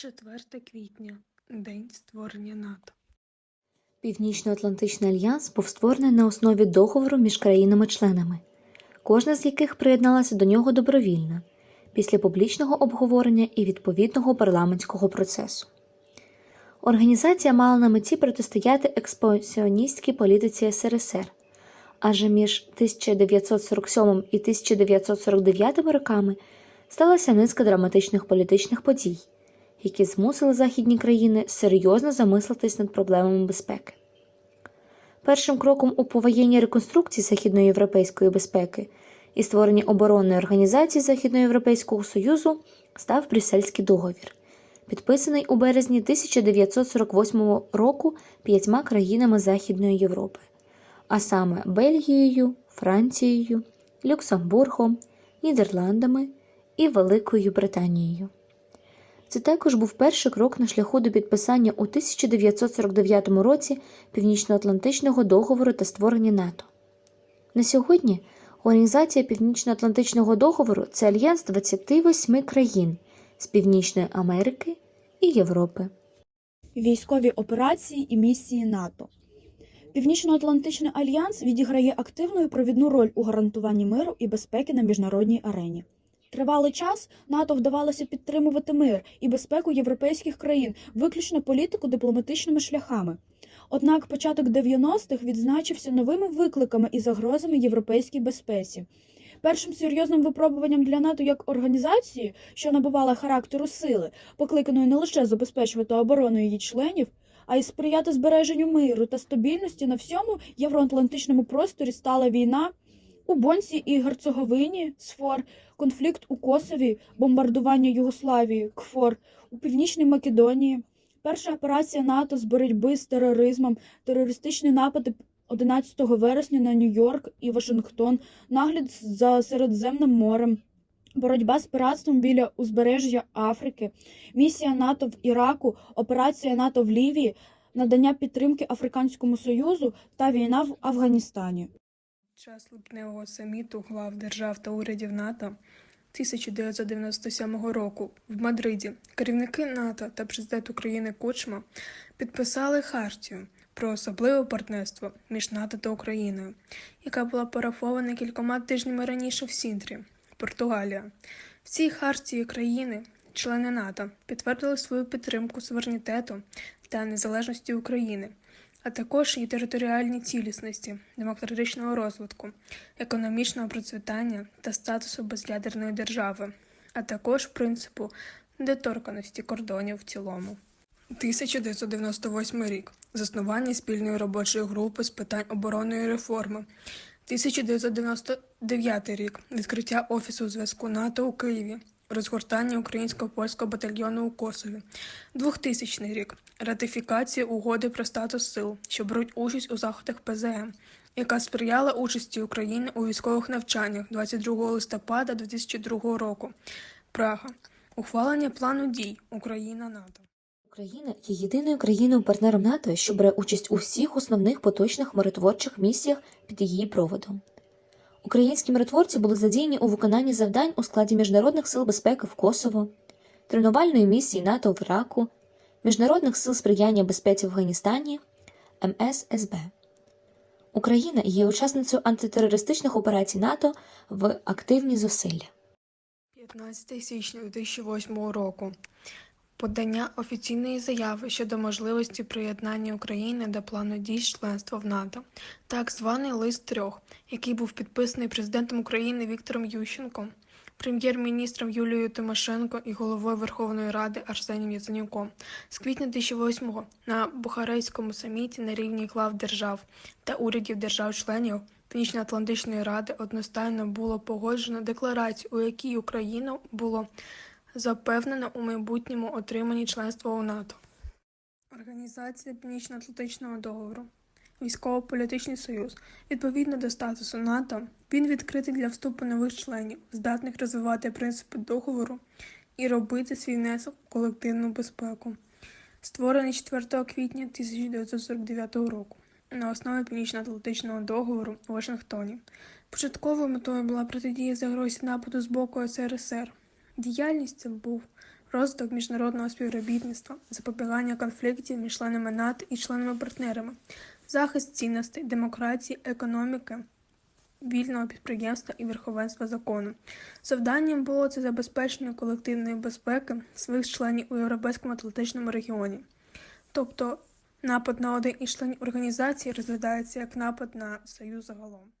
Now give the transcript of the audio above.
4 квітня День створення НАТО. Північно-Атлантичний альянс був створений на основі договору між країнами-членами, кожна з яких приєдналася до нього добровільно після публічного обговорення і відповідного парламентського процесу. Організація мала на меті протистояти експансіоністській політиці СРСР, адже між 1947 і 1949 роками сталася низка драматичних політичних подій, які змусили західні країни серйозно замислитись над проблемами безпеки. Першим кроком у повоєнній реконструкції західноєвропейської безпеки і створенні оборонної організації Західноєвропейського Союзу став Брюссельський договір, підписаний у березні 1948 року п'ятьма країнами Західної Європи, а саме Бельгією, Францією, Люксембургом, Нідерландами і Великою Британією. Це також був перший крок на шляху до підписання у 1949 році Північноатлантичного договору та створення НАТО. На сьогодні Організація Північноатлантичного договору це альянс 28 країн з Північної Америки і Європи. військові операції і місії НАТО. Північно-Атлантичний альянс відіграє активну і провідну роль у гарантуванні миру і безпеки на міжнародній арені. Тривалий час НАТО вдавалося підтримувати мир і безпеку європейських країн, виключно політику дипломатичними шляхами. Однак початок 90-х відзначився новими викликами і загрозами європейській безпеці. Першим серйозним випробуванням для НАТО як організації, що набувала характеру сили, покликаної не лише забезпечувати оборону її членів, а й сприяти збереженню миру та стабільності на всьому євроатлантичному просторі стала війна у Бонсі і Герцеговині, СФОР, конфлікт у Косові, бомбардування Югославії, КФОР, у Північній Македонії, перша операція НАТО з боротьби з тероризмом, терористичні напади 11 вересня на Нью-Йорк і Вашингтон, нагляд за Середземним морем. Боротьба з пиратством біля узбережжя Африки, місія НАТО в Іраку, операція НАТО в Лівії, надання підтримки Африканському Союзу та війна в Афганістані. Час липневого саміту глав держав та урядів НАТО 1997 року в Мадриді керівники НАТО та президент України Кучма підписали хартію про особливе партнерство між НАТО та Україною, яка була парафована кількома тижнями раніше в Сінтрі, Португалія. В цій хартії країни, члени НАТО, підтвердили свою підтримку суверенітету та незалежності України а також її територіальній цілісності, демократичного розвитку, економічного процвітання та статусу без'ядерної держави, а також принципу недоторканості кордонів в цілому. 1998 рік заснування спільної робочої групи з питань оборонної реформи. 1999 рік відкриття офісу зв'язку НАТО у Києві. Розгортання українсько польського батальйону у Косові, 2000 рік ратифікація угоди про статус сил, що беруть участь у заходах ПЗМ, яка сприяла участі України у військових навчаннях 22 листопада 2002 року. Прага. Ухвалення плану дій Україна НАТО. Україна є єдиною країною-партнером НАТО, що бере участь у всіх основних поточних миротворчих місіях під її проводом. Українські миротворці були задіяні у виконанні завдань у складі міжнародних сил безпеки в Косово, тренувальної місії НАТО в Іраку, міжнародних сил сприяння безпеці в Афганістані, МССБ. Україна є учасницею антитерористичних операцій НАТО в активні зусилля. 15 січня 2008 року. Подання офіційної заяви щодо можливості приєднання України до плану дій членства в НАТО, так званий лист трьох, який був підписаний президентом України Віктором Ющенком, прем'єр-міністром Юлією Тимошенко і головою Верховної Ради Арсенієм Яценюком з квітня 2008-го на Бухарейському саміті на рівні глав держав та урядів держав-членів Північно-Атлантичної ради одностайно було погоджено декларацію, у якій Україна було запевнено у майбутньому отриманні членства у НАТО. Організація Північно-Атлантичного договору. Військово-політичний союз. Відповідно до статусу НАТО, він відкритий для вступу нових членів, здатних розвивати принципи договору і робити свій внесок у колективну безпеку. Створений 4 квітня 1949 року на основі Північно-Атлантичного договору у Вашингтоні. Початковою метою була протидія загрозі нападу з боку СРСР. Діяльність це був розвиток міжнародного співробітництва, запобігання конфліктів між членами НАТО і членами-партнерами, захист цінностей, демократії, економіки, вільного підприємства і верховенства закону. Завданням було це забезпечення колективної безпеки своїх членів у Європейському Атлантичному регіоні. Тобто напад на один із членів організації розглядається як напад на союз загалом.